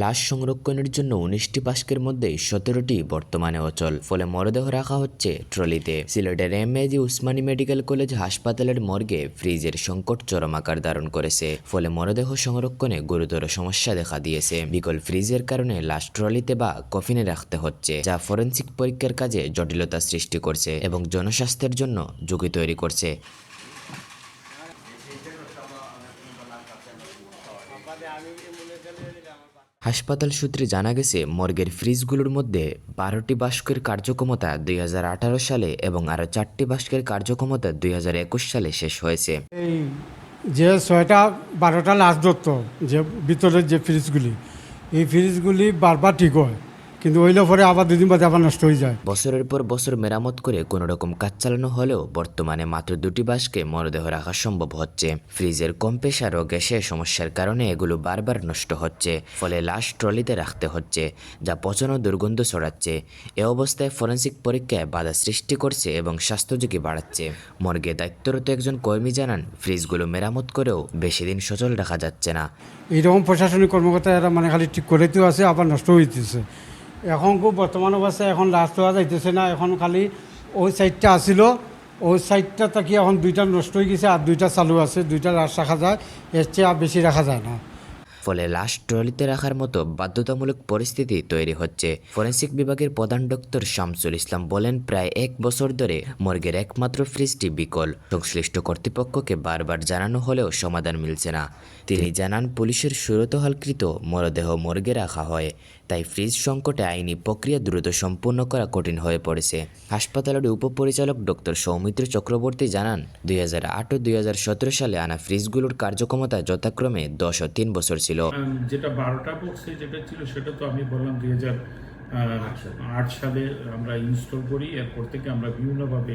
লাশ সংরক্ষণের জন্য উনিশটি বাস্কের মধ্যে সতেরোটি বর্তমানে অচল। ফলে মরদেহ রাখা হচ্ছে ট্রলিতে। সিলেটের M AG Osmani medical college হাসপাতালের মর্গে ফ্রিজের সংকট চরম আকার ধারণ করেছে। ফলে মরদেহ সংরক্ষণে গুরুতর সমস্যা দেখা দিয়েছে। বিকল ফ্রিজের কারণে লাশ ট্রলিতে বা কফিনে রাখতে হচ্ছে, যা ফরেন্সিক পরীক্ষার কাজে জটিলতা সৃষ্টি করছে এবং জনস্বাস্থ্যের জন্য ঝুঁকি তৈরি করছে। হাসপাতাল সূত্রে জানা গেছে, মর্গের ফ্রিজগুলোর মধ্যে বারোটি বাস্কের কার্যক্ষমতা দুই হাজার আঠারো সালে এবং আরও চারটি বাস্কের কার্যক্ষমতা দুই হাজার একুশ সালে শেষ হয়েছে। এই যে ছয়টা, বারোটা লাশ ধরত, যে ভিতরের যে ফ্রিজগুলি, এই ফ্রিজগুলি বারবার ঠিক হয়। কিন্তু ওইলে পরে আবার দুদিন বাদে আবার নষ্ট হয়ে যায়। বছরের পর বছর মেরামত করে কোনো রকম কাজ চালানো হলেও বর্তমানে মাত্র দুটি বাসকে মরদেহ রাখা সম্ভব হচ্ছে। ফ্রিজের কম প্রেশার ও গ্যাসের সমস্যার কারণে এগুলো বারবার নষ্ট হচ্ছে ফলে লাশ ট্রলিতে রাখতে হচ্ছে যা পচন ও দুর্গন্ধ ছড়াচ্ছে। এ অবস্থায় ফরেন্সিক পরীক্ষায় বাধা সৃষ্টি করছে এবং স্বাস্থ্য ঝুঁকি বাড়াচ্ছে। মর্গে দায়িত্বরত একজন কর্মী জানান ফ্রিজগুলো মেরামত করেও বেশি দিন সচল রাখা যাচ্ছে না। এইরকম প্রশাসনিক কর্মকর্তা এরা মানে খালি ঠিক করেতেও আছে আবার নষ্ট হইতেছে। এখন খুব বর্তমান অবস্থায় এখন লাস্ট হওয়া যাইতেছে না, এখন খালি ওই সাইডটা আসিল ওই সাইডটা থাকি এখন দুইটা নষ্ট হয়ে গেছে আর দুইটা চালু আছে, দুইটা রাস রাখা যায় এর চেয়ে আর বেশি রাখা যায় না। ফলে লাশ ট্রলিতে রাখার মতো বাধ্যতামূলক পরিস্থিতি তৈরি হচ্ছে। ফরেন্সিক বিভাগের প্রধান ডক্টর শামসুল ইসলাম বলেন, প্রায় এক বছর ধরে মর্গের একমাত্র ফ্রিজটি বিকল। সংশ্লিষ্ট কর্তৃপক্ষকে বারবার জানানো হলেও সমাধান মিলছে না। তিনি জানান, পুলিশের সুরতহালকৃত মরদেহ মর্গে রাখা হয়, তাই ফ্রিজ সংকটে আইনি প্রক্রিয়া দ্রুত সম্পূর্ণ করা কঠিন হয়ে পড়েছে। হাসপাতালের উপপরিচালক ডক্টর সৌমিত্র চক্রবর্তী জানান, দুই হাজার আট ও দুই হাজার সতেরো সালে আনা ফ্রিজগুলোর কার্যক্ষমতা যথাক্রমে দশ ও তিন বছর ছিল। আম, যেটা বারোটা বক্সে যেটা ছিল সেটা তো আমি বললাম দুই হাজার আট সালে আমরা ইনস্টল করি। এরপর থেকে আমরা বিভিন্নভাবে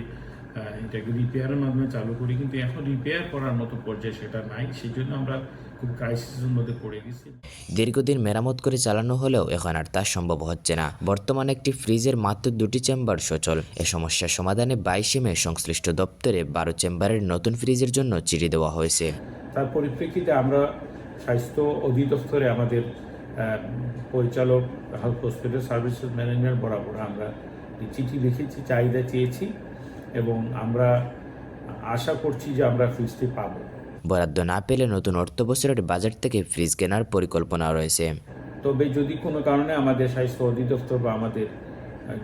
এটাকে রিপেয়ারের মাধ্যমে চালু করি। কিন্তু এখন রিপেয়ার করার মতো পর্যায়ে সেটা নাই। সেই জন্য আমরা খুব ক্রাইসিসের মধ্যে পড়ে গেছি। দীর্ঘদিন মেরামত করে চালানো হলেও এখন আর তা সম্ভব হচ্ছে না। বর্তমানে একটি ফ্রিজের মাত্র দুটি চেম্বার সচল। এ সমস্যার সমাধানে বাইশে মে সংশ্লিষ্ট দপ্তরে বারো চেম্বারের নতুন ফ্রিজের জন্য চিঠি দেওয়া হয়েছে। তার পরিপ্রেক্ষিতে আমরা স্বাস্থ্য অধিদপ্তরে আমাদের পরিচালক হেলথ হসপিটাল সার্ভিসেস ম্যানেজমেন্ট বরাবর আমরা চিঠি লিখেছি চাহিদা চেয়েছি এবং আমরা আশা করছি যে আমরা ফ্রিজটি পাব। বরাদ্দ না পেলে নতুন অর্থ বছরের বাজেট থেকে ফ্রিজ কেনার পরিকল্পনা রয়েছে। তবে যদি কোনো কারণে আমাদের স্বাস্থ্য অধিদপ্তর বা আমাদের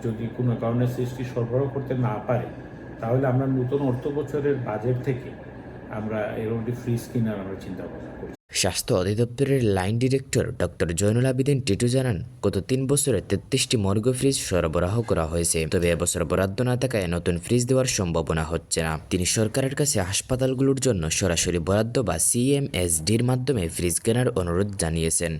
যদি কোনো কারণে সৃষ্টি সরবরাহ করতে না পারে তাহলে আমরা নতুন অর্থ বছরের বাজেট থেকে আমরা এরকম ফ্রিজ কেনার আমরা চিন্তা ভাবনা স্বাস্থ্য অধিদপ্তরের line director doctor Joynul Abedin Titu জানান, গত তিন বছরে তেত্রিশটি মর্গ ফ্রিজ সরবরাহ করা হয়েছে, তবে এবছর বরাদ্দ না থাকায় নতুন ফ্রিজ দেওয়ার সম্ভাবনা হচ্ছে না। তিনি সরকারের কাছে হাসপাতালগুলোর জন্য সরাসরি বরাদ্দ বা সিএমএসডির মাধ্যমে ফ্রিজ কেনার অনুরোধ জানিয়েছেন।